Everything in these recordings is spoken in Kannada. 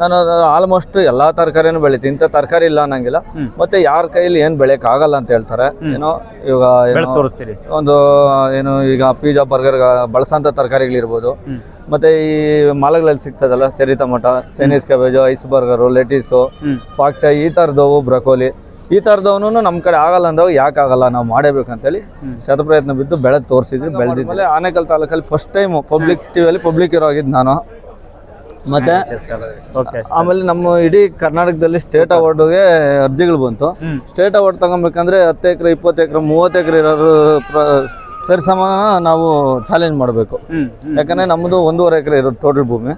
ನಾನು ಆಲ್ಮೋಸ್ಟ್ ಎಲ್ಲಾ ತರಕಾರಿನೂ ಬೆಳಿತೀನಿ. ಇಂಥ ತರಕಾರಿ ಇಲ್ಲ ಅನ್ನಂಗಿಲ್ಲ. ಮತ್ತೆ ಯಾರ ಕೈಲಿ ಏನ್ ಬೆಳೆಯಕ್ ಆಗಲ್ಲ ಅಂತ ಹೇಳ್ತಾರೆ. ಏನೋ ಇವಾಗ ಏನೋ ತೋರಿಸ್ತೀರಿ. ಒಂದು ಏನು ಈಗ ಪಿಜ್ಜಾ ಬರ್ಗರ್ ಬಳಸಂತ ತರಕಾರಿಗಳಿರ್ಬೋದು. ಮತ್ತೆ ಈ ಮಾಲಗಳಲ್ಲಿ ಸಿಗ್ತದಲ್ಲ cherry tomato Chinese cabbage iceberg lettuce pak choi ಈ ಥರದವು ಬ್ರಕೋಲಿ. ಈ ಥರದವನು ನಮ್ಮ ಕಡೆ ಆಗಲ್ಲ ಅಂದಾಗ ಯಾಕೆ ಆಗಲ್ಲ? ನಾವು ಮಾಡಬೇಕಂತೇಳಿ ಶತಪ್ರಯತ್ನ ಬಿದ್ದು ಬೆಳೆದು ತೋರಿಸಿದ್ವಿ ಬೆಳೆದಿದ್ಮೇಲೆ ಆನೇಕಲ್ ತಾಲೂಕಲ್ಲಿ ಫಸ್ಟ್ ಟೈಮ್ ಪಬ್ಲಿಕ್ ಟಿವಿಯಲ್ಲಿ ಪಬ್ಲಿಕ್ ಇರೋ ಆಗಿದ್ದು ನಾನು. ಮತ್ತೆ ಓಕೆ ಆಮೇಲೆ ನಮ್ಮ ಇಡೀ ಕರ್ನಾಟಕದಲ್ಲಿ ಸ್ಟೇಟ್ ಅವಾರ್ಡ್ಗೆ ಅರ್ಜಿಗಳು ಬಂತು. ಸ್ಟೇಟ್ ಅವಾರ್ಡ್ ತಗೊಬೇಕಂದ್ರೆ ಹತ್ತು ಎಕರೆ ಇಪ್ಪತ್ತು ಎಕರೆ ಮೂವತ್ತು ಎಕರೆ ಇರೋರು ಸರಿ ಸಮಾನ ನಾವು ಚಾಲೆಂಜ್ ಮಾಡಬೇಕು. ಯಾಕಂದ್ರೆ ನಮ್ಮದು ಒಂದೂವರೆ ಎಕರೆ ಇರೋದು ಟೋಟಲ್ ಭೂಮಿ.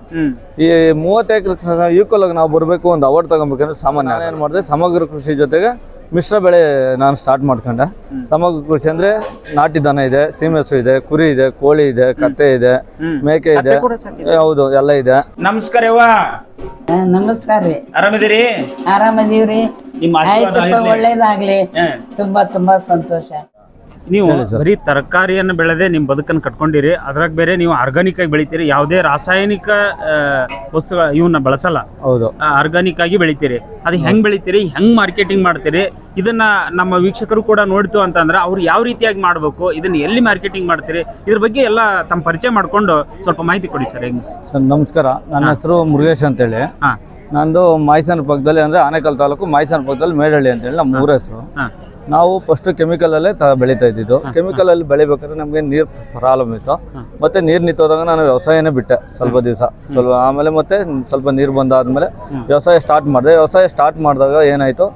ಈ ಮೂವತ್ತು ಎಕರೆ ಈಕ್ವಲ್ ಆಗಿ ನಾವು ಬರಬೇಕು ಒಂದು ಅವಾರ್ಡ್ ತಗೊಬೇಕಂದ್ರೆ ಸಾಮಾನ್ಯ. ಏನು ಮಾಡಿದೆ ಸಮಗ್ರ ಕೃಷಿ ಜೊತೆಗೆ ಮಿಶ್ರ ಬೆಳೆ ನಾನು ಸ್ಟಾರ್ಟ್ ಮಾಡ್ಕೊಂಡೆ. ಸಮಗ್ರ ಕೃಷಿ ಅಂದ್ರೆ ನಾಟಿ ದನ ಇದೆ ಸೀಮೆಸು ಇದೆ ಕುರಿ ಇದೆ ಕೋಳಿ ಇದೆ ಕತ್ತೆ ಇದೆ. ಮೇಕೆ ಇದೆ? ಹೌದು ಎಲ್ಲ ಇದೆ. ನಮಸ್ಕಾರ ನಮಸ್ಕಾರ ರೀ. ಆರಾಮಿದ್ದೀರಿ? ಆರಾಮದೀವ್ರಿ. ನಿಮ್ಮ ಆಶೀರ್ವಾದ ಆಯ್ತಪ್ಪ ಇರ್ಲಿ. ಒಳ್ಳೇದಾಗ್ಲಿ. ಹಾ. ತುಂಬಾ ತುಂಬಾ ಸಂತೋಷ. ನೀವು ಬರೀ ತರಕಾರಿಯನ್ನು ಬೆಳೆದೇ ನಿಮ್ಮ ಬದುಕನ್ನು ಕಟ್ಕೊಂಡಿರಿ ಅದ್ರಾಗ ಬೇರೆ ನೀವು ಆರ್ಗಾನಿಕ್ ಆಗಿ ಬೆಳಿತೀರಿ ಯಾವುದೇ ರಾಸಾಯನಿಕ ವಸ್ತುಗಳ ಇವನ್ನ ಬಳಸಲ್ಲ. ಹೌದು. ಆರ್ಗಾನಿಕ್ ಆಗಿ ಬೆಳಿತೀರಿ. ಅದು ಹೆಂಗ್ ಬೆಳಿತೀರಿ ಹೆಂಗ್ ಮಾರ್ಕೆಟಿಂಗ್ ಮಾಡ್ತೀರಿ ಇದನ್ನ ನಮ್ಮ ವೀಕ್ಷಕರು ಕೂಡ ನೋಡ್ತು ಅಂತಂದ್ರೆ ಅವ್ರು ಯಾವ ರೀತಿಯಾಗಿ ಮಾಡಬೇಕು ಇದನ್ನ ಎಲ್ಲಿ ಮಾರ್ಕೆಟಿಂಗ್ ಮಾಡ್ತೀರಿ ಇದ್ರ ಬಗ್ಗೆ ಎಲ್ಲ ತಮ್ಮ ಪರಿಚಯ ಮಾಡ್ಕೊಂಡು ಸ್ವಲ್ಪ ಮಾಹಿತಿ ಕೊಡಿ ಸರ್ ಹೆಂಗ್. ಸರ್ ನಮಸ್ಕಾರ. ನನ್ನ ಹೆಸರು ಮುರುಗೇಶ್ ಅಂತೇಳಿ. ಹೇಳಿ ನಂದು ಮೈಸೂರು ಪಕ್ಕದಲ್ಲಿ ಅಂದ್ರೆ ಆನೇಕಲ್ ತಾಲೂಕು ಮೈಸೂರು ಪಕ್ಕದಲ್ಲಿ ಮೇಡಳ್ಳಿ ಅಂತೇಳಿ ನಮ್ಮ ಊರ ಹೆಸರು. ನಾವು ಫಸ್ಟ್ ಕೆಮಿಕಲಲ್ಲೇ ತ ಬೆಳೀತಾ ಇದ್ದಿದ್ದು. ಕೆಮಿಕಲಲ್ಲಿ ಬೆಳಿಬೇಕಾದ್ರೆ ನಮಗೆ ನೀರು ಪ್ರಾಬ್ಲಮ್ ಇತ್ತು. ಮತ್ತೆ ನೀರು ನಿಂತೋದಾಗ ನಾನು ವ್ಯವಸಾಯನೇ ಬಿಟ್ಟೆ ಸ್ವಲ್ಪ ದಿವಸ. ಸ್ವಲ್ಪ ಆಮೇಲೆ ಮತ್ತೆ ಸ್ವಲ್ಪ ನೀರು ಬಂದಾದ್ಮೇಲೆ ವ್ಯವಸಾಯ ಸ್ಟಾರ್ಟ್ ಮಾಡಿದೆ. ವ್ಯವಸಾಯ ಸ್ಟಾರ್ಟ್ ಮಾಡಿದಾಗ ಏನಾಯ್ತು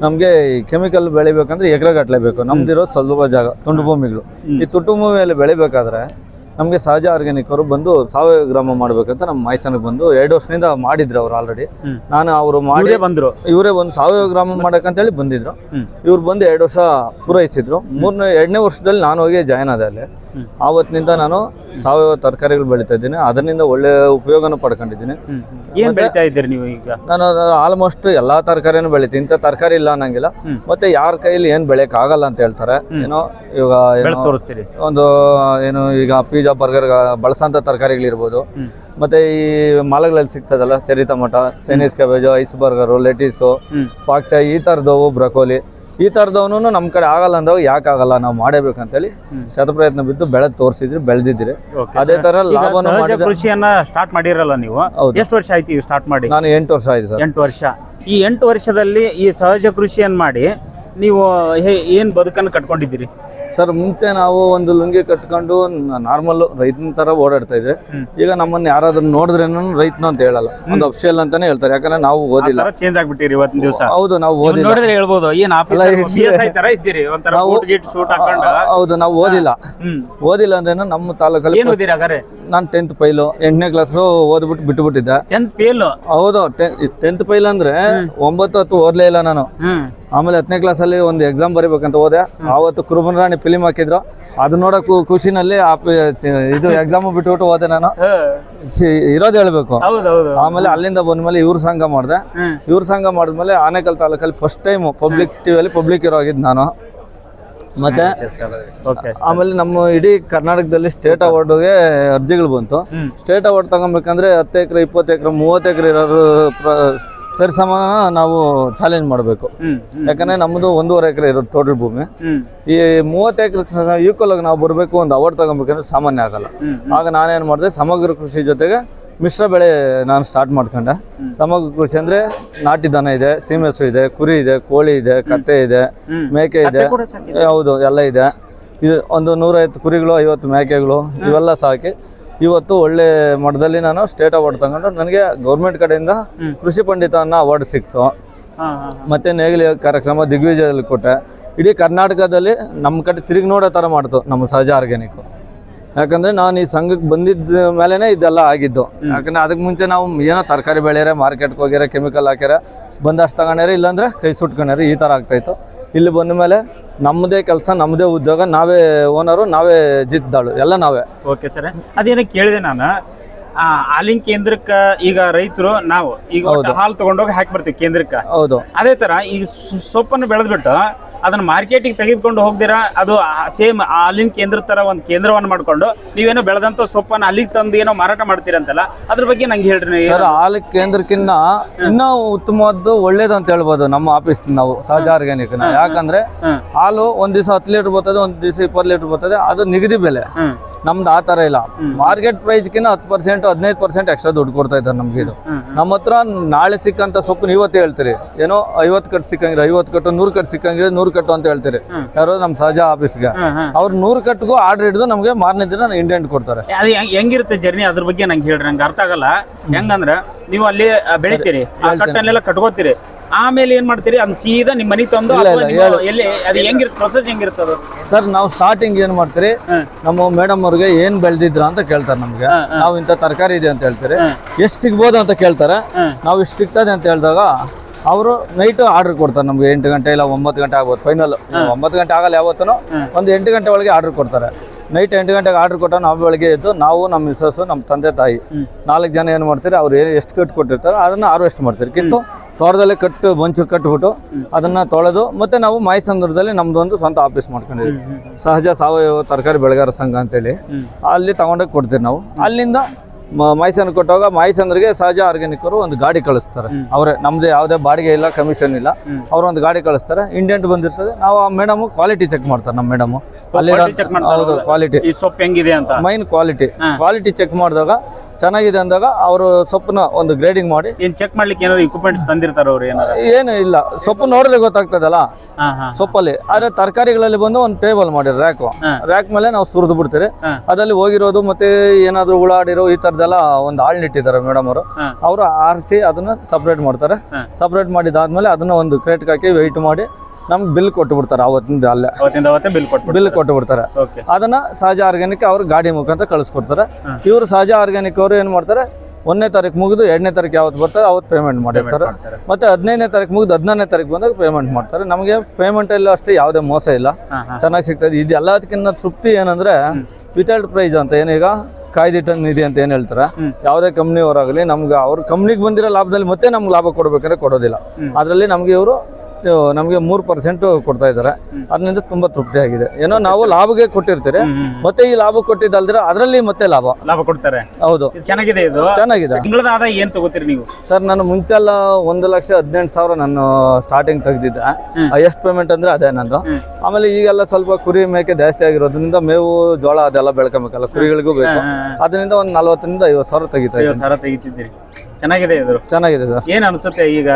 ನಮಗೆ ಕೆಮಿಕಲ್ ಬೆಳಿಬೇಕಂದ್ರೆ ಎಕರೆ ಗಟ್ಟಲೆ ಬೇಕು. ನಮ್ದಿರೋ ಸ್ವಲ್ಪ ಜಾಗ ತುಂಡು ಭೂಮಿಗಳು. ಈ ತುಂಡು ಭೂಮಿಯಲ್ಲಿ ಬೆಳಿಬೇಕಾದ್ರೆ ನಮಗೆ ಸಹಜ ಆರ್ಗ್ಯಾನಿಕ್ ಅವರು ಬಂದು ಸಾವಯವ ಗ್ರಾಮ ಮಾಡ್ಬೇಕಂತ ನಮ್ಮ ಮೈಸೂರಿಗೆ ಬಂದು ಎರಡು ವರ್ಷದಿಂದ ಮಾಡಿದ್ರು ಅವ್ರು ಆಲ್ರೆಡಿ. ನಾನು ಅವರು ಮಾಡಿ ಬಂದ್ರು? ಇವರೇ ಒಂದು ಸಾವಯವ ಗ್ರಾಮ ಮಾಡಕ್ಕಂತೇಳಿ ಬಂದಿದ್ರು. ಹ್ಮ್. ಇವ್ರು ಬಂದು ಎರಡು ವರ್ಷ ಪೂರೈಸಿದ್ರು. ಮೂರನೇ ಎರಡನೇ ವರ್ಷದಲ್ಲಿ ನಾನು ಹೋಗಿ ಜಾಯ್ನ್ ಆದೆ ಅಲ್ಲಿ. ಆವತ್ತಿನಿಂದ ನಾನು ಸಾವಯವ ತರಕಾರಿಗಳು ಬೆಳೀತಾ ಇದ್ದೀನಿ. ಅದರಿಂದ ಒಳ್ಳೆ ಉಪಯೋಗನೂ ಪಡ್ಕೊಂಡಿದ್ದೀನಿ. ಏನು ಬೆಳಿತಾ ಇದ್ದೀರಿ ನೀವು ಈಗ? ನಾನು ಆಲ್ಮೋಸ್ಟ್ ಎಲ್ಲಾ ತರಕಾರಿನೂ ಬೆಳಿತೀನಿ. ಇಂಥ ತರಕಾರಿ ಇಲ್ಲ ಅನ್ನಂಗಿಲ್ಲ. ಮತ್ತೆ ಯಾರ ಕೈಲಿ ಏನ್ ಬೆಳೆಯಕ್ ಆಗಲ್ಲ ಅಂತ ಹೇಳ್ತಾರೆ. ಏನೋ ಇವಾಗ ತೋರಿಸ್ತೀರಿ. ಒಂದು ಏನು ಈಗ ಪಿಜ್ಜಾ ಬರ್ಗರ್ ಬಳಸಂತ ತರಕಾರಿಗಳಿರ್ಬೋದು ಮತ್ತು ಈ ಮಾಲಗಳಲ್ಲಿ ಸಿಗ್ತದಲ್ಲ cherry tomato Chinese cabbage iceberg lettuce pak pak choi ಈ ಥರದವು ಬ್ರಕೋಲಿ. ಈ ಥರದವನು ನಮ್ಮ ಕಡೆ ಆಗಲ್ಲ ಅಂದಾಗ ಯಾಕೆ ಆಗಲ್ಲ ನಾವು ಮಾಡಬೇಕಂತೇಳಿ ಶತಪ್ರಯತ್ನ ಬಿದ್ದು ಬೆಳೆ ತೋರಿಸಿದ್ರಿ ಬೆಳೆದಿದ್ರಿ ಅದೇ ತರ ಸಹಜ ಕೃಷಿಯನ್ನ ಸ್ಟಾರ್ಟ್ ಮಾಡಿರಲ್ಲ ನೀವು? ಹೌದು. ಎಷ್ಟು ವರ್ಷ ಆಯ್ತು ಈಗ ಸ್ಟಾರ್ಟ್ ಮಾಡಿ? ನಾನು ಎಂಟು ವರ್ಷ ಆಯ್ತು ಸರ್. ಎಂಟು ವರ್ಷ. ಈ ಎಂಟು ವರ್ಷದಲ್ಲಿ ಈ ಸಹಜ ಕೃಷಿಯನ್ನ ಮಾಡಿ ನೀವು ಏನು ಏನ್ ಬದುಕನ್ನು ಕಟ್ಕೊಂಡಿದ್ದೀರಿ? ಸರ್ ಮುಂಚೆ ನಾವು ಒಂದು ಲುಂಗಿ ಕಟ್ಕೊಂಡು ನಾರ್ಮಲ್ ರೈತನ ತರ ಓಡಾಡ್ತಾ ಇದ್ರೆ ಈಗ ನಮ್ಮನ್ನ ಯಾರಾದ್ರೂ ನೋಡಿದ್ರೇನು ರೈತನ ಅಂತ ಹೇಳಲ್ಲ. ಒಂದು ಅಫಿಷಿಯಲ್ ಅಂತಾನೆ ಹೇಳ್ತಾರೆ ಯಾಕಂದ್ರೆ ನಾವು ಓದಿಲ್ಲ. ಚೇಂಜ್ ಆಗ್ಬಿಟ್ಟಿರಿ ಇವತ್ತಿನ ದಿವಸ. ಹೌದು ನಾವು ಓದಿಲ್ಲ. ನೋಡಿದ್ರೆ ಹೇಳ್ಬೋದು ಏನ್ ಇದ್ದೀರಿ ಹೌದು ನಾವು ಓದಿಲ್ಲ. ಓದಿಲ್ಲ ಅಂದ್ರೇನು ನಮ್ಮ ತಾಲೂಕಲ್ಲಿ ಏನು ಓದಿರಿ ನಾನು ಟೆಂತ್ ಪೈಲು ಎಂಟನೇ ಕ್ಲಾಸ್ ಓದ್ಬಿಟ್ಟು ಬಿಟ್ಟುಬಿಟ್ಟಿದ್ದೆ ಟೆಂತ್ ಹೌದು ಟೆಂತ್ ಪೈಲ್ ಅಂದ್ರೆ ಒಂಬತ್ತು ಹತ್ತು ಓದ್ಲೇ ಇಲ್ಲ ನಾನು. ಆಮೇಲೆ ಹತ್ತನೇ ಕ್ಲಾಸಲ್ಲಿ ಒಂದು ಎಕ್ಸಾಮ್ ಬರೀಬೇಕಂತ ಓದೆ ಆವತ್ತು ಕುರುಬನ್ ರಾಣಿ ಫಿಲಿಮ್ ಹಾಕಿದ್ರು. ಅದು ನೋಡಕ್ ಖುಷಿನಲ್ಲಿ ಆ ಪಿ- ಚ- ಇದು ಎಕ್ಸಾಮ್ ಬಿಟ್ಬಿಟ್ಟು ಹೋದೆ ನಾನು. ಸಿ- ಇರೋದು ಹೇಳ್ಬೇಕು. ಹೌದೌದು ಆಮೇಲೆ ಅಲ್ಲಿಂದ ಬಂದ್ಮೇಲೆ ಇವ್ರ ಸಂಘ ಮಾಡಿದೆ. ಇವ್ರ ಸಂಘ ಮಾಡಿದ್ಮೇಲೆ ಆನೇಕಲ್ ತಾಲೂಕಲ್ಲಿ ಫಸ್ಟ್ ಟೈಮ್ ಪಬ್ಲಿಕ್ ಟಿವಿಯಲ್ಲಿ ಪಬ್ಲಿಕ್ ಇರೋ ಆಗಿದ್ದು ನಾನು. ಮತ್ತೆ ಓಕೆ ಆಮೇಲೆ ನಮ್ಮ ಇಡೀ ಕರ್ನಾಟಕದಲ್ಲಿ ಸ್ಟೇಟ್ ಅವಾರ್ಡ್ಗೆ ಅರ್ಜಿಗಳು ಬಂತು. ಸ್ಟೇಟ್ ಅವಾರ್ಡ್ ತಗೊಬೇಕಂದ್ರೆ ಹತ್ತು ಎಕರೆ ಇಪ್ಪತ್ತು ಎಕರೆ ಮೂವತ್ತು ಎಕರೆ ಇರೋರು ಪ್ರ- ಸರಿ ಸಮಾನ ನಾವು ಚಾಲೆಂಜ್ ಮಾಡಬೇಕು. ಯಾಕಂದ್ರೆ ನಮ್ಮದು ಒಂದೂವರೆ ಎಕರೆ ಇರೋದು ಟೋಟಲ್ ಭೂಮಿ. ಈ ಮೂವತ್ತು ಎಕರೆ ಈಕ್ವಲ್ ಆಗಿ ನಾವು ಬರಬೇಕು ಒಂದು ಅವಾರ್ಡ್ ತಗೊಬೇಕಂದ್ರೆ ಸಾಮಾನ್ಯ ಆಗಲ್ಲ. ಆಗ ನಾನೇನು ಮಾಡಿದೆ ಸಮಗ್ರ ಕೃಷಿ ಜೊತೆಗೆ ಮಿಶ್ರ ಬೆಳೆ ನಾನು ಸ್ಟಾರ್ಟ್ ಮಾಡ್ಕೊಂಡೆ. ಸಮಗ್ರ ಕೃಷಿ ಅಂದ್ರೆ ನಾಟಿ ದನ ಇದೆ ಸೀಮೆಸು ಇದೆ ಕುರಿ ಇದೆ ಕೋಳಿ ಇದೆ ಕತ್ತೆ ಇದೆ. ಮೇಕೆ ಇದೆ. ಹೌದು ಎಲ್ಲ ಇದೆ. ಇದು ಒಂದು ನೂರೈವತ್ತು ಕುರಿಗಳು ಐವತ್ತು ಮೇಕೆಗಳು ಇವೆಲ್ಲ ಸಾಕಿ ಇವತ್ತು ಒಳ್ಳೆ ಮಟ್ಟದಲ್ಲಿ ನಾನು ಸ್ಟೇಟ್ ಅವಾರ್ಡ್ ತಗೊಂಡು ನನಗೆ ಗೌರ್ಮೆಂಟ್ ಕಡೆಯಿಂದ ಕೃಷಿ ಪಂಡಿತ ಅನ್ನೋ ಅವಾರ್ಡ್ ಸಿಕ್ತು ಮತ್ತೆ ನೇಗಿಲಿ ಕಾರ್ಯಕ್ರಮ ದಿಗ್ವಿಜಯದಲ್ಲಿ ಕೊಟ್ಟೆ. ಇಡೀ ಕರ್ನಾಟಕದಲ್ಲಿ ನಮ್ಮ ಕಡೆ ತಿರುಗಿ ನೋಡೋ ಥರ ಮಾಡ್ತು ನಮ್ಮ ಸಹಜ ಆರ್ಗ್ಯಾನಿಕ್ ಯಾಕಂದ್ರೆ ನಾನು ಈ ಸಂಘಕ್ಕೆ ಬಂದಿದ್ದ ಮೇಲೆನೆ ಇದೆಲ್ಲ ಆಗಿದ್ದು. ಯಾಕಂದ್ರೆ ಅದಕ್ಕೆ ಮುಂಚೆ ನಾವು ಏನೋ ತರಕಾರಿ ಬೆಳೆಯರೆ ಮಾರ್ಕೆಟ್ಗೆ ಹೋಗ್ಯಾರ ಕೆಮಿಕಲ್ ಹಾಕ್ಯಾರ ಬಂದಷ್ಟು ತಗೊಂಡ್ಯಾರ ಇಲ್ಲಾಂದ್ರೆ ಕೈ ಸುಟ್ಕೊಂಡ್ಯಾರ ಈ ಥರ ಆಗ್ತಾಯಿತ್ತು ಇಲ್ಲಿ ಬಂದ ಮೇಲೆ ನಮ್ಮದೇ ಕೆಲಸ ನಮ್ಮದೇ ಉದ್ಯೋಗ ನಾವೇ ಓನರು ನಾವೇ ಜಿದ್ದಾಳು ಎಲ್ಲ ನಾವೇ. ಓಕೆ ಸರ್ ಅದೇನೋ ಕೇಳಿದೆ ನಾನು. ಆ, ಹಾಲಿನ ಕೇಂದ್ರಕ್ಕೆ ಈಗ ರೈತರು ನಾವು ಈಗ ಹಾಲು ತಗೊಂಡೋಗಿ ಹಾಕಿ ಬರ್ತೀವಿ ಕೇಂದ್ರಕ್ಕ. ಹೌದು. ಅದೇ ತರ ಈಗ ಸೊಪ್ಪನ್ನು ಬೆಳೆದ್ಬಿಟ್ಟು ಅದನ್ನ ಮಾರ್ಕೆಟಿಗೆ ತೆಗೆದುಕೊಂಡು ಹೋಗ್ದಿರಾ ಅದು ಸೇಮ್ ಹಾಲಿನ ಕೇಂದ್ರ ತರ ಒಂದು ಕೇಂದ್ರವನ್ನು ಮಾಡ್ಕೊಂಡು ನೀವೇನೋ ಬೆಳೆದಂತ ಸೊಪ್ಪನ್ನ ಅಲ್ಲಿಗೆ ತಂದು ಏನೋ ಮಾರಾಟ ಮಾಡ್ತೀರಂತಲ್ಲ ಅದ್ರ ಬಗ್ಗೆ ನಂಗೆ ಹೇಳ್ರಿ ಹಾಲಿ ಸರ್ ಹಾಲು ಕೇಂದ್ರಕ್ಕಿಂತ ಇನ್ನೂ ಉತ್ತಮವಾದ್ದು ಒಳ್ಳೇದು ಅಂತ ಹೇಳ್ಬೋದು ನಮ್ಮ ಆಫೀಸ್ ನಾವು ಸಹಜ ಆರ್ಗ್ಯಾನಿಕ್ ಯಾಕಂದ್ರೆ ಹಾಲು ಒಂದ್ ದಿವಸ ಹತ್ತು ಲೀಟರ್ ಬರ್ತದೆ ಒಂದ್ ದಿವಸ ಇಪ್ಪತ್ತು ಲೀಟರ್ ಬರ್ತದೆ ಅದು ನಿಗದಿ ಬೆಲೆ. ನಮ್ದು ಆ ತರ ಇಲ್ಲ. ಮಾರ್ಕೆಟ್ ಪ್ರೈಸ್ಗಿನ್ನ ಹತ್ತು ಪರ್ಸೆಂಟ್ ಹದಿನೈದು ಪರ್ಸೆಂಟ್ ಎಕ್ಸ್ಟ್ರಾ ದುಡ್ಡು ಕೊಡ್ತಾ ಇದ್ದಾರೆ ನಮ್ಗೆ ಇದು. ನಮ್ಮ ಹತ್ರ ನಾಳೆ ಸಿಕ್ಕಂತ ಸೊಪ್ಪು ಇವತ್ತೇ ಹೇಳ್ತೀರಿ. ಏನೋ ಐವತ್ತು ಕಟ್ ಸಿಕ್ಕಂಗಿಲ್ಲ ಐವತ್ತು ಕಟ್ಟು ನೂರು ಕಟ್ ಸಿಕ್ಕಂಗಿಲ್ಲ ನೂರು ಕಟ್ಟು ಅಂತ ಹೇಳ್ತೀರಿ. ಯಾರು ನಮ್ಮ ಸಹಜ ಆಫೀಸ್ಗೆ ಗೆ. ಅವ್ರ ನೂರು ಕಟ್ಟಿಗೂ ಆರ್ಡರ್ ಹಿಡಿದು ನಮಗೆ ಮಾರನೇ ದಿನ ಇಂಡೆಂಟ್ ಕೊಡ್ತಾರೆ. ಅದು ಹೆಂಗ್- ಹೆಂಗಿರುತ್ತೆ ಜರ್ನಿ ಅದ್ರ ಬಗ್ಗೆ ನಂಗೆ ಹೇಳ್ರಿ ನಂಗೆ ಅರ್ಥ ಆಗಲ್ಲ. ಹೆಂಗಂದ್ರೆ ನೀವು ಅಲ್ಲಿ ಬೆಳಿತೀರಿ ಆ ಕಟ್ಟನ್ನೆಲ್ಲ ಕಟ್ಕೋತೀರಿ. ಆಮೇಲೆ ಏನ್ ಮಾಡ್ತೀರಿ ಅದ್ ಸೀದಾ ನಿಮ್ಮ ಮನಿ ತಂದು ಎಲ್ಲಿ ಅದು ಹೆಂಗಿರುತ್ತೆ ಪ್ರೊಸೆಸ್ ಹೆಂಗಿರ್ತದ ಸರ್ ನಾವು ಸ್ಟಾರ್ಟಿಂಗ್ ಏನ್ ಮಾಡ್ತೀರಿ ನಮ್ಮ ಮೇಡಮ್ ಅವ್ರಿಗೆ ಏನ್ ಬೆಳೆದಿದ್ರ ಅಂತ ಕೇಳ್ತಾರೆ ನಮ್ಗೆ. ನಾವು ಇಂಥ ತರಕಾರಿ ಇದೆ ಅಂತ ಹೇಳ್ತೀರಿ. ಎಷ್ಟು ಸಿಗ್ಬೋದು ಅಂತ ಕೇಳ್ತಾರೆ. ನಾವು ಇಷ್ಟು ಸಿಗ್ತದೆ ಅಂತ ಹೇಳಿದಾಗ ಅವರು ನೈಟ್ ಆರ್ಡರ್ ಕೊಡ್ತಾರೆ ನಮ್ಗೆ ಎಂಟು ಗಂಟೆ ಇಲ್ಲ ಒಂಬತ್ತು ಗಂಟೆ ಆಗ್ಬೋದು ಫೈನಲ್ ಒಂಬತ್ತು ಗಂಟೆ ಆಗಲ್ಲ ಯಾವತ್ತೂ ಒಂದು ಎಂಟು ಗಂಟೆ ಒಳಗೆ ಆರ್ಡರ್ ಕೊಡ್ತಾರೆ. ನೈಟ್ ಎಂಟು ಗಂಟೆಗೆ ಆರ್ಡರ್ ಕೊಟ್ಟ ನಾವು ಬೆಳಗ್ಗೆ ಎದ್ದು ನಾವು ನಮ್ಮ ಮಿಸ್ಸಸ್ಸು ನಮ್ಮ ತಂದೆ ತಾಯಿ ನಾಲ್ಕು ಜನ ಏನು ಮಾಡ್ತೀರಿ ಅವ್ರು ಏನು ಎಷ್ಟು ಕಟ್ಟು ಕೊಟ್ಟಿರ್ತಾರೆ ಅದನ್ನು ಹಾರ್ವೆಸ್ಟ್ ಮಾಡ್ತೀರಿ. ಕಿತ್ತು ತೋಟದಲ್ಲೇ ಕಟ್ಟು ಬಂಚು ಕಟ್ಬಿಟ್ಟು ಅದನ್ನು ತೊಳೆದು ಮತ್ತೆ ನಾವು ಮಾಯಸಂದ್ರದಲ್ಲಿ ನಮ್ದು ಒಂದು ಸ್ವಂತ ಆಫೀಸ್ ಮಾಡ್ಕೊಂಡಿದ್ದೀವಿ ಸಹಜ ಸಾವಯವ ತರಕಾರಿ ಬೆಳೆಗಾರ ಸಂಘ ಅಂತೇಳಿ ಅಲ್ಲಿ ತಗೊಂಡೋಗಿ ಕೊಡ್ತೀವಿ ನಾವು. ಅಲ್ಲಿಂದ ಮೈಸೂರು ಕೊಟ್ಟಾಗ ಮೈಸಂದ್ರಿಗೆ ಸಹಜ ಆರ್ಗ್ಯಾನಿಕ್ ಅವರು ಒಂದು ಗಾಡಿ ಕಳಿಸ್ತಾರೆ. ಅವರೇ ನಮ್ದು ಯಾವುದೇ ಬಾಡಿಗೆ ಇಲ್ಲ ಕಮಿಷನ್ ಇಲ್ಲ. ಅವರು ಒಂದು ಗಾಡಿ ಕಳಿಸ್ತಾರೆ. ಇಂಡಿಯನ್ ಬಂದಿರ್ತದೆ. ನಾವು ಆ ಮೇಡಮ್ ಕ್ವಾಲಿಟಿ ಚೆಕ್ ಮಾಡ್ತಾರೆ ನಮ್ಮ ಮೇಡಮ್ ಅಲ್ಲಿ ಕ್ವಾಲಿಟಿ ಈ ಸೊಪ್ಪು ಹೆಂಗಿದೆ ಅಂತ. ಮೈನ್ ಕ್ವಾಲಿಟಿ ಕ್ವಾಲಿಟಿ ಚೆಕ್ ಮಾಡಿದಾಗ ಚೆನ್ನಾಗಿದೆ ಅಂದಾಗ ಅವರು ಸೊಪ್ಪನ್ನ ಒಂದು ಗ್ರೇಡಿಂಗ್ ಮಾಡಿ. ಏನು ಚೆಕ್ ಮಾಡ್ಲಿಕ್ಕೆ ಏನಾದ್ರು ಇಕ್ವಿಪ್ಮೆಂಟ್ಸ್ ತಂದಿರ್ತಾರ ಅವ್ರು ಏನಾರ ಏನು ಇಲ್ಲ. ಸೊಪ್ಪು ನೋಡಲಿಕ್ಕೆ ಗೊತ್ತಾಗ್ತದಲ್ಲ? ಸೊಪ್ಪಲ್ಲಿ. ಆದ್ರೆ ತರಕಾರಿಗಳಲ್ಲಿ ಬಂದು ಒಂದು ಟೇಬಲ್ ಮಾಡಿ ರ್ಯಾಕು ರ್ಯಾಕ್ ಮೇಲೆ ನಾವು ಸುರಿದು ಬಿಡ್ತೀರಿ ಅದರಲ್ಲಿ ಹೋಗಿರೋದು ಮತ್ತೆ ಏನಾದ್ರು ಉಳಾಡಿರೋ ಈ ತರದೆಲ್ಲ ಒಂದು ಆಳ್ನಿಟ್ಟಿದ್ದಾರೆ ಮೇಡಮ್ ಅವರು. ಅವರು ಆರಿಸಿ ಅದನ್ನ ಸಪ್ರೇಟ್ ಮಾಡ್ತಾರೆ. ಸಪ್ರೇಟ್ ಮಾಡಿದಾದ್ಮೇಲೆ ಅದನ್ನ ಒಂದು ಕ್ರೇಟ್ಗೆ ಹಾಕಿ ವೆಯ್ಟ್ ಮಾಡಿ ನಮ್ಗೆ ಬಿಲ್ ಕೊಟ್ಟು ಬಿಡ್ತಾರೆ ಅವತ್ತಿಂದ ಅಲ್ಲೇ. ಅವತ್ತಿಂದ ಅವತ್ತೇ ಬಿಲ್ ಕೊಟ್ಟು ಬಿಲ್ ಕೊಟ್ಟು ಬಿಡ್ತಾರೆ ಓಕೆ ಅದನ್ನ ಸಹಜ ಆರ್ಗ್ಯಾನಿಕ್ ಅವ್ರು ಗಾಡಿ ಮುಖಾಂತರ ಕಳಿಸ್ಕೊಡ್ತಾರೆ. ಇವರು ಸಹಜ ಆರ್ಗ್ಯಾನಿಕ್ ಅವರು ಏನು ಮಾಡ್ತಾರೆ? ಒಂದನೇ ತಾರೀಕು ಮುಗಿದು ಎರಡನೇ ತಾರೀಕು ಯಾವತ್ತು ಬರ್ತಾರೆ ಅವತ್ತು ಪೇಮೆಂಟ್ ಮಾಡಿರ್ತಾರೆ. ಮತ್ತೆ ಹದಿನೈದನೇ ತಾರೀಕು ಮುಗಿದು ಹದಿನಾರನೇ ತಾರೀಕು ಬಂದಾಗ ಪೇಮೆಂಟ್ ಮಾಡ್ತಾರೆ. ನಮಗೆ ಪೇಮೆಂಟ್ ಎಲ್ಲ ಅಷ್ಟೇ ಯಾವುದೇ ಮೋಸ ಇಲ್ಲ. ಚೆನ್ನಾಗಿ ಸಿಗ್ತದೆ ಇದು. ಎಲ್ಲದಕ್ಕಿಂತ ತೃಪ್ತಿ ಏನಂದ್ರೆ ವಿತೌಟ್ ಪ್ರೈಸ್ ಅಂತ ಏನೀಗ ಕಾಯ್ದಿಟ್ಟ ನಿಧಿ ಅಂತ ಏನು ಹೇಳ್ತಾರೆ? ಯಾವುದೇ ಕಂಪ್ನಿಯವರಾಗಲಿ ನಮ್ಗೆ ಅವ್ರ ಕಂಪ್ನಿಗೆ ಬಂದಿರೋ ಲಾಭದಲ್ಲಿ ಮತ್ತೆ ನಮ್ಗೆ ಲಾಭ ಕೊಡ್ಬೇಕಾದ್ರೆ ಕೊಡೋದಿಲ್ಲ. ಅದರಲ್ಲಿ ನಮಗೆ ಇವರು ನಮಗೆ ಮೂರು ಪರ್ಸೆಂಟ್ ಕೊಡ್ತಾ ಇದ್ದಾರೆ. ಅದರಿಂದ ತುಂಬಾ ತೃಪ್ತಿ ಆಗಿದೆ. ಏನೋ ನಾವು ಲಾಭಕ್ಕೆ ಕೊಟ್ಟಿರ್ತೀರಿ. ಮತ್ತೆ ಈ ಲಾಭ ಕೊಟ್ಟಿದ್ದಲ್ದಿರ ಅದರಲ್ಲಿ ಮತ್ತೆ ಲಾಭ. ಲಾಭ ಕೊಡ್ತಾರೆ. ಹೌದು. ಚೆನ್ನಾಗಿದೆ ಇದು. ಚೆನ್ನಾಗಿದೆ. ತಿಂಗಳದ ಆದಾಯ ಏನ್ ತಗೋತೀರಿ ನೀವು? ಸರ್ ನಾನು ಮುಂಚೆಲ್ಲ ಒಂದು ಲಕ್ಷ ಹದಿನೆಂಟು ಸಾವಿರ ನಾನು ಸ್ಟಾರ್ಟಿಂಗ್ ತೆಗೆದಿದ್ದೆ. ಎಷ್ಟು ಪೇಮೆಂಟ್ ಅಂದ್ರೆ ಅದೇ ನಂದು. ಆಮೇಲೆ ಈಗೆಲ್ಲ ಸ್ವಲ್ಪ ಕುರಿ ಮೇಕೆ ಜಾಸ್ತಿ ಆಗಿರೋದ್ರಿಂದ ಮೇವು ಜೋಳ ಅದೆಲ್ಲ ಬೆಳ್ಕೊಬೇಕಲ್ಲ ಕುರಿಗಳಿಗೂ ಬೇಕು. ಅದರಿಂದ ಒಂದು ನಲ್ವತ್ತರಿಂದ ಐವತ್ತು ಸಾವಿರ ತೆಗಿತಾ ಇದ್ದೀನಿ. ಐವತ್ತು ಸಾವಿರ ತೆಗಿತಿದ್ದೀರಿ. ಚೆನ್ನಾಗಿದೆ ಇದು ಚೆನ್ನಾಗಿದೆ ಸರ್. ಏನ್ ಅನ್ಸುತ್ತೆ ಈಗ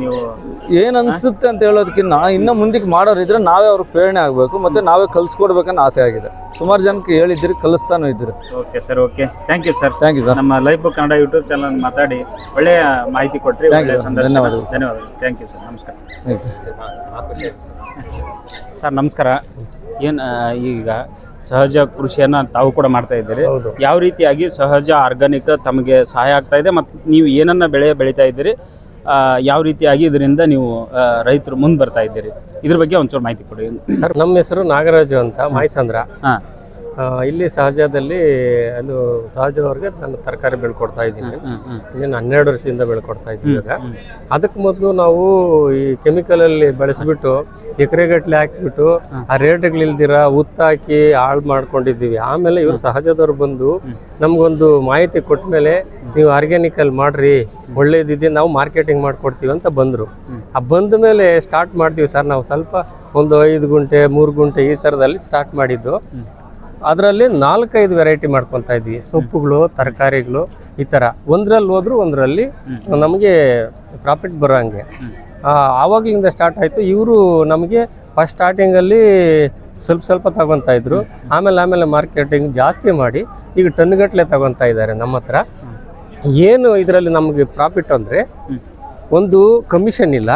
ನೀವು? ಏನ್ ಅನ್ಸುತ್ತೆ ಅಂತ ಹೇಳೋದಕ್ಕಿಂತ ಇನ್ನ ಮುಂದಕ್ಕೆ ಮಾಡೋರಿದ್ರೆ ನಾವೇ ಅವ್ರಿಗೆ ಪ್ರೇರಣೆ ಆಗಬೇಕು ಮತ್ತೆ ನಾವೇ ಕಲ್ಸ್ಕೊಡ್ಬೇಕನ್ನೋ ಆಸೆ ಆಗಿದೆ. ಸುಮಾರು ಜನಕ್ಕೆ ಹೇಳಿದ್ದೀರಿ ಕಲಿಸ್ತಾನೂ ಇದ್ದೀರಿ. Okay sir okay. Thank you sir thank you sir ನಮ್ಮ life book Kannada YouTube channel ಮಾತಾಡಿ ಒಳ್ಳೆಯ ಮಾಹಿತಿ ಕೊಟ್ರಿ ಧನ್ಯವಾದ ಒಳ್ಳೆಯ ಸಂದರ್ಶನ. ಥ್ಯಾಂಕ್ ಯು ಸರ್ ನಮಸ್ಕಾರ. ಸರ್ ನಮಸ್ಕಾರ. ಏನು ಈಗ ಸಹಜ ಕೃಷಿಯನ್ನ ತಾವು ಕೂಡ ಮಾಡ್ತಾ ಇದ್ದೀರಿ. ಯಾವ ರೀತಿಯಾಗಿ ಸಹಜ ಆರ್ಗಾನಿಕ್ ತಮಗೆ ಸಹಾಯ ಆಗ್ತಾ ಇದೆ ಮತ್ತು ನೀವು ಏನನ್ನ ಬೆಳೆ ಬೆಳೀತಾ ಇದ್ದೀರಿ ಯಾವ ರೀತಿಯಾಗಿ ಇದರಿಂದ ನೀವು ರೈತರು ಮುಂದೆ ಬರ್ತಾ ಇದ್ದೀರಿ? ಇದ್ರ ಬಗ್ಗೆ ಒಂಚೂರು ಮಾಹಿತಿ ಕೊಡಿ. ಸರ್ ನಮ್ಮ ಹೆಸರು ನಾಗರಾಜು ಅಂತ ಮಾಯಸಂದ್ರ. ಇಲ್ಲಿ ಸಹಜದಲ್ಲಿ ಅದು ಸಹಜವರ್ಗ ನಾನು ತರಕಾರಿ ಬೆಳ್ಕೊಡ್ತಾ ಇದ್ದೀನಿ. ಇನ್ನೇನು ಹನ್ನೆರಡು ವರ್ಷದಿಂದ ಬೆಳ್ಕೊಡ್ತಾ ಇದ್ದೀನಿ ಇವಾಗ. ಅದಕ್ಕೆ ಮೊದಲು ನಾವು ಈ ಕೆಮಿಕಲಲ್ಲಿ ಬೆಳೆಸ್ಬಿಟ್ಟು ಎಕರೆಗಟ್ಟಲೆ ಹಾಕಿಬಿಟ್ಟು ಆ ರೇಟ್ಗಳಿಲ್ದಿರ ಉತ್ತಾಕಿ ಹಾಳು ಮಾಡ್ಕೊಂಡಿದ್ದೀವಿ. ಆಮೇಲೆ ಇವರು ಸಹಜದವ್ರು ಬಂದು ನಮಗೊಂದು ಮಾಹಿತಿ ಕೊಟ್ಟ ಮೇಲೆ ನೀವು ಆರ್ಗ್ಯಾನಿಕಲ್ಲಿ ಮಾಡ್ರಿ ಒಳ್ಳೇದಿದೆ ನಾವು ಮಾರ್ಕೆಟಿಂಗ್ ಮಾಡ್ಕೊಡ್ತೀವಿ ಅಂತ ಬಂದರು. ಆ ಬಂದ ಮೇಲೆ ಸ್ಟಾರ್ಟ್ ಮಾಡ್ತೀವಿ ಸರ್. ನಾವು ಸ್ವಲ್ಪ ಒಂದು ಐದು ಗುಂಟೆ ಮೂರು ಗುಂಟೆ ಈ ಥರದಲ್ಲಿ ಸ್ಟಾರ್ಟ್ ಮಾಡಿದ್ದು. ಅದರಲ್ಲಿ ನಾಲ್ಕೈದು ವೆರೈಟಿ ಮಾಡ್ಕೊತಾ ಇದ್ವಿ. ಸೊಪ್ಪುಗಳು ತರಕಾರಿಗಳು ಈ ಥರ ಒಂದರಲ್ಲಿ ಹೋದ್ರು ಒಂದರಲ್ಲಿ ನಮಗೆ ಪ್ರಾಫಿಟ್ ಬರೋಂಗೆ ಆವಾಗಲಿಂದ ಸ್ಟಾರ್ಟ್ ಆಯಿತು. ಇವರು ನಮಗೆ ಫಸ್ಟ್ ಸ್ಟಾರ್ಟಿಂಗಲ್ಲಿ ಸ್ವಲ್ಪ ಸ್ವಲ್ಪ ತಗೊತಾ ಇದ್ರು. ಆಮೇಲೆ ಆಮೇಲೆ ಮಾರ್ಕೆಟಿಂಗ್ ಜಾಸ್ತಿ ಮಾಡಿ ಈಗ ಟನ್ಗಟ್ಟಲೆ ತಗೊತಾ ಇದ್ದಾರೆ ನಮ್ಮ ಹತ್ರ. ಏನು ಇದರಲ್ಲಿ ನಮಗೆ ಪ್ರಾಫಿಟ್ ಅಂದರೆ ಒಂದು ಕಮಿಷನ್ ಇಲ್ಲ.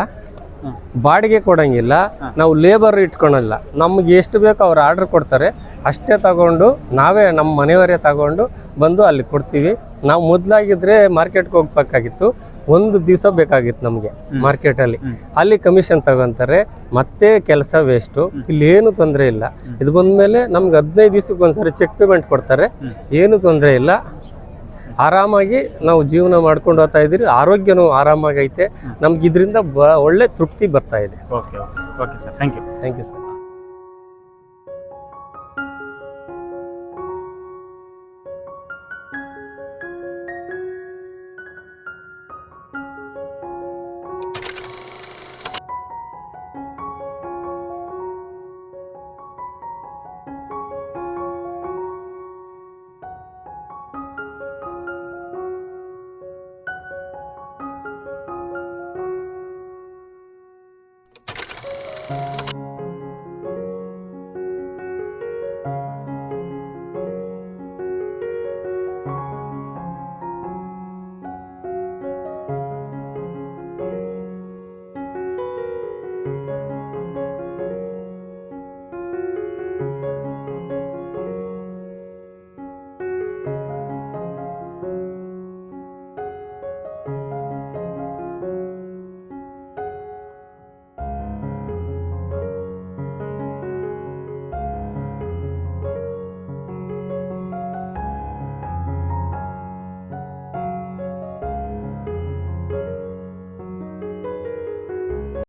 ಬಾಡಿಗೆ ಕೊಡಂಗಿಲ್ಲ ನಾವು ಲೇಬರ್ ಇಟ್ಕೊಳಲ್ಲ. ನಮ್ಗೆ ಎಷ್ಟು ಬೇಕೋ ಅವ್ರು ಆರ್ಡರ್ ಕೊಡ್ತಾರೆ. ಅಷ್ಟೇ ತಗೊಂಡು ನಾವೇ ನಮ್ಮ ಮನೆಯವರೇ ತಗೊಂಡು ಬಂದು ಅಲ್ಲಿ ಕೊಡ್ತೀವಿ. ನಾವು ಮೊದಲಾಗಿದ್ರೆ ಮಾರ್ಕೆಟ್ಗೆ ಹೋಗ್ಬೇಕಾಗಿತ್ತು. ಒಂದು ದಿವಸ ಬೇಕಾಗಿತ್ತು ನಮಗೆ ಮಾರ್ಕೆಟಲ್ಲಿ ಅಲ್ಲಿ. ಕಮಿಷನ್ ತಗೊಂತಾರೆ. ಮತ್ತೆ ಕೆಲಸ ವೇಸ್ಟು ಇಲ್ಲಿ ಏನು ತೊಂದರೆ ಇಲ್ಲ. ಇದು ಬಂದಮೇಲೆ ನಮ್ಗೆ ಹದಿನೈದು ದಿವ್ಸಕ್ಕೆ ಒಂದ್ಸರಿ ಚೆಕ್ ಪೇಮೆಂಟ್ ಕೊಡ್ತಾರೆ ಏನು ತೊಂದರೆ ಇಲ್ಲ. ಆರಾಮಾಗಿ ನಾವು ಜೀವನ ಮಾಡ್ಕೊಂಡು ಹೋಗ್ತಾ ಇದ್ದೀರಿ. ಆರೋಗ್ಯನೂ ಆರಾಮಾಗೈತೆ. ನಮ್ಗೆ ಇದರಿಂದ ಬ ಒಳ್ಳೆ ತೃಪ್ತಿ ಬರ್ತಾ ಇದೆ. Okay okay okay sir thank you thank you sir